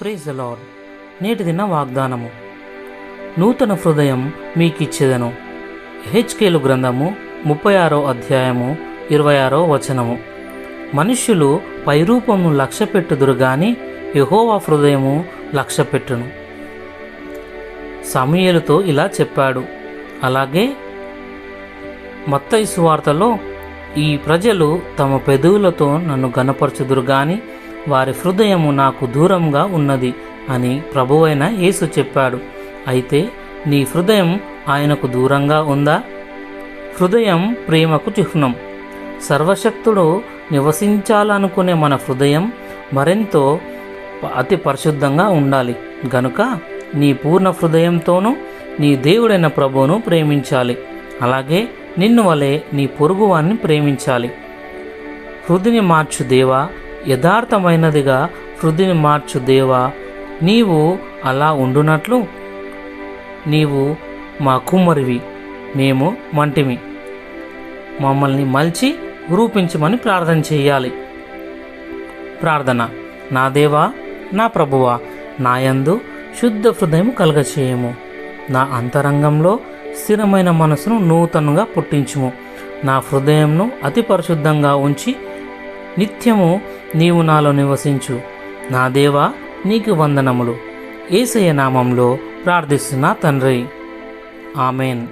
Praise lord నేటి దిన వాగ్దానము. నూతన హృదయం మీకిచ్చేదను. హెచ్కేలు గ్రంథము ముప్పై ఆరో అధ్యాయము ఇరవై ఆరో వచనము. మనుష్యులు పైరూపమును లక్ష్యపెట్టుదురు గాని యహోవా హృదయము లక్ష్యపెట్టును. సమయలతో ఇలా చెప్పాడు. అలాగే మత్తైసు సువార్తలో ఈ ప్రజలు తమ పెదవులతో నన్ను గనపరచుదురు గాని వారి హృదయము నాకు దూరంగా ఉన్నది అని ప్రభువైన యేసు చెప్పాడు. అయితే నీ హృదయం ఆయనకు దూరంగా ఉందా? హృదయం ప్రేమకు చిహ్నం. సర్వశక్తుడు నివసించాలనుకునే మన హృదయం మరెంతో అతి పరిశుద్ధంగా ఉండాలి. గనుక నీ పూర్ణ హృదయంతోనూ నీ దేవుడైన ప్రభువును ప్రేమించాలి. అలాగే నిన్ను వలె నీ పొరుగువాన్ని ప్రేమించాలి. హృదిని మార్చు దేవా యథార్థమైనదిగా హృదిని మార్చు దేవా నీవు అలా ఉండునట్లు నీవు మా కుమ్మరివి మేము మంటిమి. మమ్మల్ని మలిచి రూపించమని ప్రార్థన చేయాలి. ప్రార్థన నా దేవా నా ప్రభువా నాయందు శుద్ధ హృదయం కలగచేయము. నా అంతరంగంలో స్థిరమైన మనసును నూతనంగా పుట్టించుము. నా హృదయంను అతి పరిశుద్ధంగా ఉంచి నిత్యము నీవు నాలో నివసించు. నా దేవా నీకు వందనములు. ఏసయ నామంలో ప్రార్థిస్తున్నా తండ్రి. ఆమెన్.